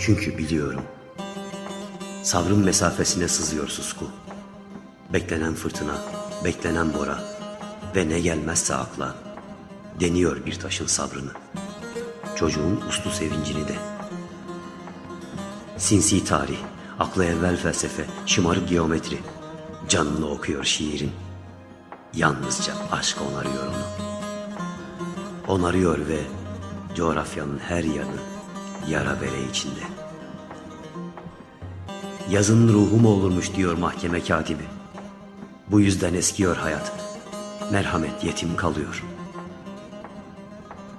Çünkü biliyorum. Sabrın mesafesine sızıyor susku. Beklenen fırtına, beklenen bora ve ne gelmezse akla deniyor bir taşın sabrını. Çocuğun uslu sevincini de. Sinsi tarih, akla evvel felsefe, şımarık geometri. Canını okuyor şiirin. Yalnızca aşk onarıyor onu. Onarıyor ve coğrafyanın her yanı yara bere içinde. Yazın ruhum olurmuş diyor mahkeme katibi. Bu yüzden eskiyor hayat. Merhamet yetim kalıyor.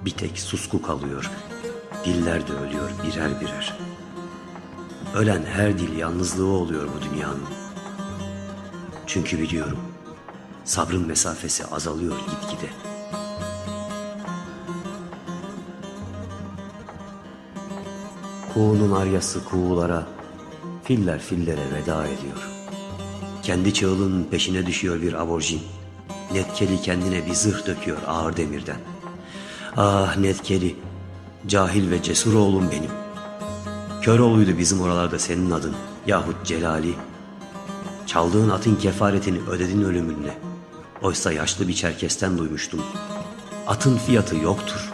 Bir tek susku kalıyor. Diller de ölüyor birer birer. Ölen her dil yalnızlığı oluyor bu dünyanın. Çünkü biliyorum. Sabrın mesafesi azalıyor gitgide. Kuğunun aryası kuğulara, filler fillere veda ediyor. Kendi çığlığının peşine düşüyor bir aborjin. Netkeli kendine bir zırh döküyor ağır demirden. Ah Netkeli, cahil ve cesur oğlum benim. Köroğlu'ydu bizim oralarda senin adın yahut Celali. Çaldığın atın kefaretini ödedin ölümünle. Oysa yaşlı bir çerkesten duymuştum. Atın fiyatı yoktur.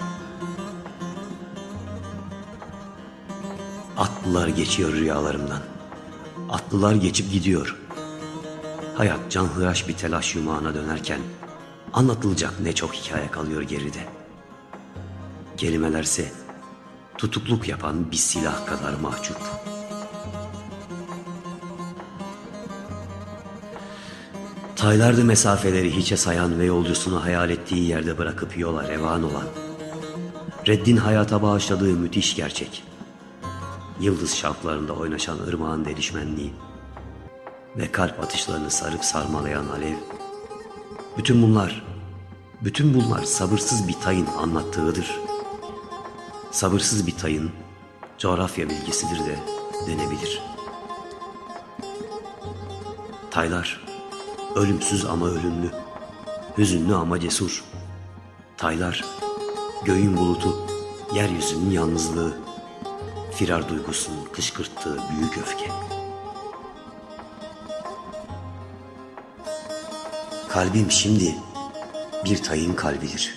Atlılar geçiyor rüyalarımdan. Atlılar geçip gidiyor. Hayat canhıraş bir telaş yumağına dönerken anlatılacak ne çok hikaye kalıyor geride. Kelimelerse tutukluk yapan bir silah kadar mahcup. Taylardı mesafeleri hiçe sayan ve yolcusunu hayal ettiği yerde bırakıp yola revan olan. Reddin hayata bağışladığı müthiş gerçek. Yıldız şaflarında oynaşan ırmağın delişmenliği ve kalp atışlarını sarıp sarmalayan alev. Bütün bunlar, bütün bunlar sabırsız bir tayın anlattığıdır. Sabırsız bir tayın coğrafya bilgisidir de denebilir. Taylar, ölümsüz ama ölümlü, hüzünlü ama cesur. Taylar, göğün bulutu, yeryüzünün yalnızlığı, firar duygusunun kışkırttığı büyük öfke. Kalbim şimdi bir tayın kalbidir.